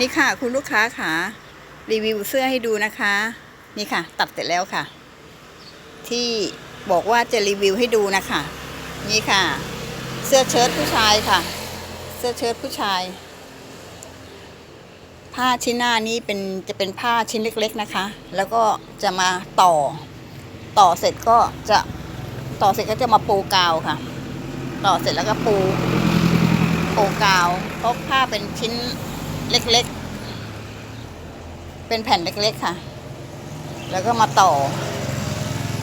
นี่ค่ะ คุณลูกค้าค่ะรีวิวเสื้อให้ดูนะคะ นี่ค่ะ ตัดเสร็จแล้วค่ะ ที่บอกว่าจะรีวิวให้ดูนะคะ นี่ค่ะ เสื้อเชิ้ตผู้ชายค่ะ เสื้อเชิ้ตผู้ชาย ผ้าชิ้นหน้านี้เป็นจะเป็นผ้าชิ้นเล็กๆนะคะ แล้วก็จะมาต่อ ต่อเสร็จก็จะต่อเสร็จก็จะมาปูกาวค่ะ ต่อเสร็จแล้วก็ปูปูกาวเพราะผ้าเป็นชิ้น เล็กๆ เป็นแผ่นเล็กๆค่ะ แล้วก็มาต่อ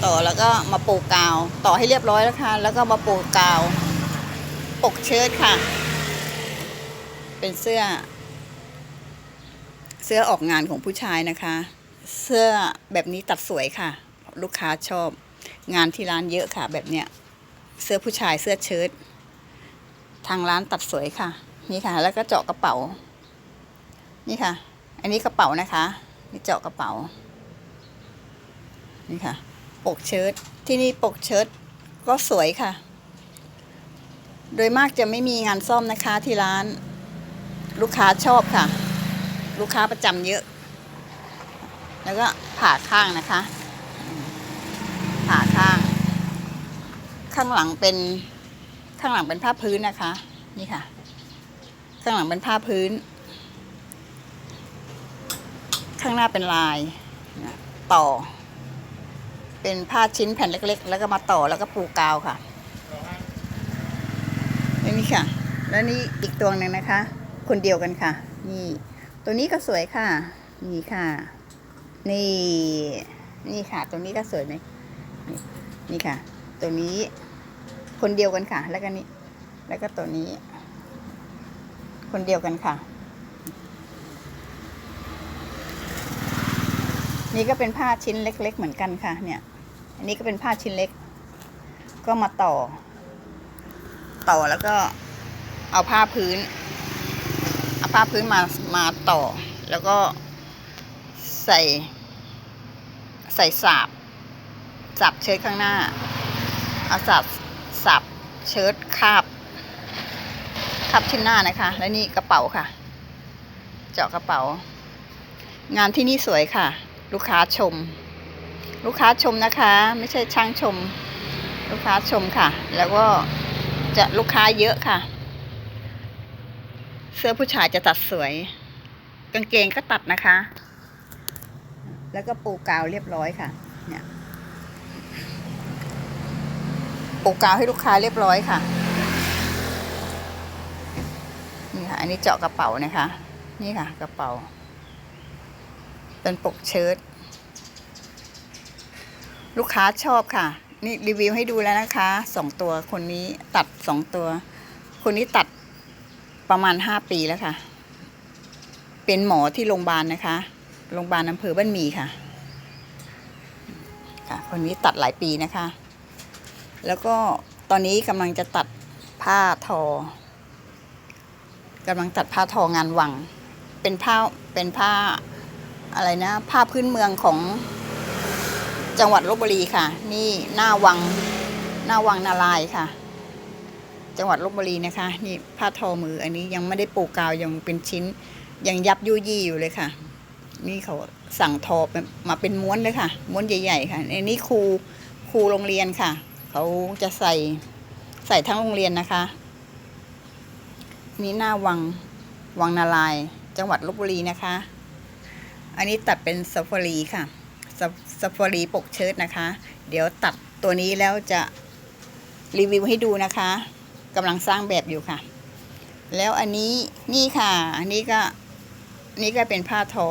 ต่อแล้วก็มาปูกาว ต่อให้เรียบร้อยแล้วค่ะ แล้วก็มาปูกาว ปกเชิ้ตค่ะ เป็นเสื้อ เสื้อออกงานของผู้ชายนะคะ เสื้อแบบนี้ตัดสวยค่ะ ลูกค้าชอบ งานที่ร้านเยอะค่ะ แบบเนี้ย เสื้อผู้ชายเสื้อเชิ้ตทางร้านตัดสวยค่ะ นี่ค่ะ แล้วก็เจาะกระเป๋า นี่ค่ะ อันนี้กระเป๋านะคะ นี่เจาะกระเป๋า นี่ค่ะ ปกเชิ้ต ที่นี่ปกเชิ้ตก็สวยค่ะ โดยมากจะไม่มีงานซ่อมนะคะที่ร้าน ลูกค้าชอบค่ะ ลูกค้าประจำเยอะ แล้วก็ผ่าข้างนะคะ ผ่าข้าง ข้างหลังเป็น ข้างหลังเป็นผ้าพื้นนะคะ นี่ค่ะ ข้างหลังเป็นผ้าพื้น ข้างหน้าเป็นลายต่อ เป็นผ้าชิ้นแผ่นเล็ก ๆ แล้วก็มาต่อแล้วก็ปูกาวค่ะแล้วนี่ค่ะ แล้วนี่อีกตัวหนึ่งนะคะ คนเดียวกันค่ะ นี่ ตัวนี้ก็สวยค่ะ นี่ค่ะ นี่ นี่ค่ะ ตัวนี้ก็สวยไหมนี่นี่ค่ะ ตัวนี้คนเดียวกันค่ะ แล้วก็นี่แล้วก็ตัวนี้ คนเดียวกันค่ะ นี่ก็เป็นผ้าชิ้นเล็ก ๆ เหมือนกันค่ะ เนี่ย อันนี้ก็เป็นผ้าชิ้นเล็ก ก็มาต่อ ต่อแล้วก็เอาผ้าพื้น เอาผ้าพื้นมา มาต่อ แล้วก็ใส่ ใส่สาบสาบเชิ้ตข้างหน้า เอาสาบสาบเชิ้ตคาบคาบชิ้นหน้านะคะ และนี่กระเป๋าค่ะ เจาะกระเป๋า งานที่นี่สวยค่ะ ลูกค้าชม ลูกค้าชมนะคะ ไม่ใช่ช่างชม ลูกค้าชมค่ะ แล้วก็จะลูกค้าเยอะค่ะ เสื้อผู้ชายจะตัดสวย กางเกงก็ตัดนะคะ แล้วก็ปูกาวเรียบร้อยค่ะ เนี่ยปูกาวให้ลูกค้าเรียบร้อยค่ะ นี่ค่ะ อันนี้เจาะกระเป๋านะคะ นี่ค่ะ กระเป๋า เป็นปกเชิ้ตลูกค้าชอบค่ะ นี่รีวิวให้ดูแล้วนะคะสองตัวคนนี้ตัดสองตัว คนนี้ตัดประมาณห้าปีแล้วค่ะ เป็นหมอที่โรงพยาบาลนะคะโรงพยาบาลอำเภอบ้านมีค่ะ ค่ะ คนนี้ตัดหลายปีนะคะ แล้วก็ตอนนี้กำลังจะตัดผ้าทอกำลังตัดผ้าทองานวัง เป็นผ้าเป็นผ้า อะไรนะผ้าพพื้นเมืองของจังหวัดลบบุรีค่ะ นี่หน้าวังหน้าวังนาลายค่ะ จังหวัดลบบุรีนะคะ นี่ผ้าทอมืออันนี้ยังไม่ได้ปูกาวยังเป็นชิ้น ยังยับยุยี่อยู่เลยค่ะ นี่เขาสั่งทอมาเป็นม้วนเลยค่ะ ม้วนใหญ่ๆค่ะอันนี้ครูครูโรงเรียนค่ะ เขาจะใส่ใส่ทั้งโรงเรียนนะคะนี่หน้าวังวังนาลายจังหวัดลบบุรีนะคะ อันนี้ตัดเป็นซาฟฟารีค่ะซาซาฟารีปกเชิ้ตนะคะ เดี๋ยวตัดตัวนี้แล้วจะรีวิวให้ดูนะคะกำลังสร้างแบบอยู่ค่ะ แล้วอันนี้นี่ค่ะอันนี้ก็นี่ก็เป็นผ้าทอ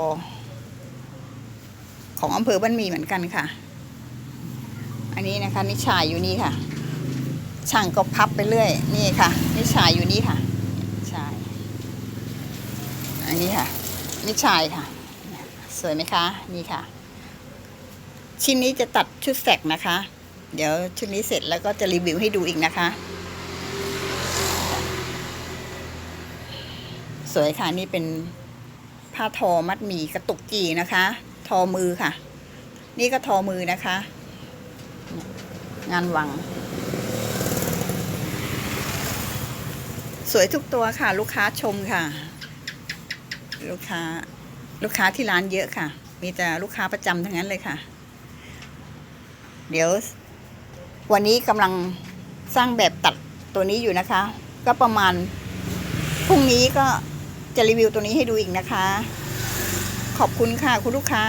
ของอำเภอบ้านมีเหมือนกันค่ะ อันนี้นะคะนี่ชายอยู่นี่ค่ะ ช่างก็พับไปเรื่อยนี่ค่ะนี่ชายอยู่นี่ค่ะชายอันนี้ค่ะนี่ชายค่ะ สวยไหมคะ นี่ค่ะ ชิ้นนี้จะตัดชุดแสกนะคะ เดี๋ยวชุดนี้เสร็จแล้วก็จะรีวิวให้ดูอีกนะคะ สวยค่ะนี่เป็นผ้าทอมัดหมี่กระตุกจีนะคะ ทอมือค่ะ นี่ก็ทอมือนะคะ งานวัง สวยทุกตัวค่ะ ลูกค้าชมค่ะ ลูกค้า ลูกค้าที่ร้านเยอะค่ะ มีแต่ลูกค้าประจำทั้งนั้นเลยค่ะ เดี๋ยว วันนี้กำลังสร้างแบบตัดตัวนี้อยู่นะคะ ก็ประมาณพรุ่งนี้ก็จะรีวิวตัวนี้ให้ดูอีกนะคะ ขอบคุณค่ะคุณลูกค้า